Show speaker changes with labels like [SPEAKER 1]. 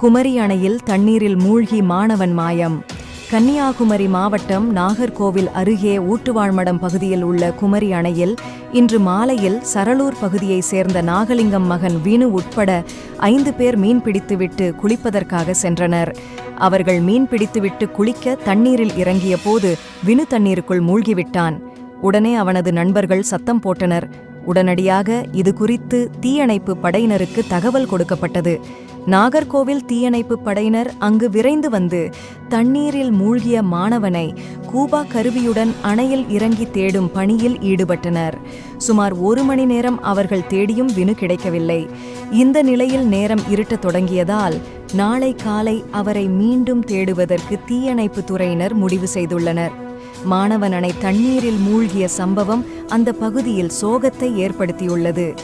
[SPEAKER 1] குமரி அணையில் தண்ணீரில் மூழ்கி மாணவன் மாயம். கன்னியாகுமரி மாவட்டம் நாகர்கோவில் அருகே ஊட்டுவாழ்மடம் பகுதியில் உள்ள குமரி அணையில் இன்று மாலையில் சரளூர் பகுதியைச் சேர்ந்த நாகலிங்கம் மகன் வினு உட்பட ஐந்து பேர் மீன் பிடித்துவிட்டு குளிப்பதற்காக சென்றனர். அவர்கள் மீன் பிடித்துவிட்டு குளிக்க தண்ணீரில் இறங்கிய போது வினு தண்ணீருக்குள் மூழ்கிவிட்டான். உடனே அவனது நண்பர்கள் சத்தம் போட்டனர். உடனடியாக இது குறித்து தீயணைப்பு படையினருக்கு தகவல் கொடுக்கப்பட்டது. நாகர்கோவில் தீயணைப்பு படையினர் அங்கு விரைந்து வந்து தண்ணீரில் மூழ்கிய மாணவனை கூபா கருவியுடன் அணையில் இறங்கி தேடும் பணியில் ஈடுபட்டனர். சுமார் ஒரு மணி நேரம் அவர்கள் தேடியும் வினு கிடைக்கவில்லை. இந்த நிலையில் நேரம் இருட்டத் தொடங்கியதால் நாளை காலை அவரை மீண்டும் தேடுவதற்கு தீயணைப்பு துறையினர் முடிவு செய்துள்ளனர். மாணவன் அணை தண்ணீரில் மூழ்கிய சம்பவம் அந்த பகுதியில் சோகத்தை ஏற்படுத்தியுள்ளது.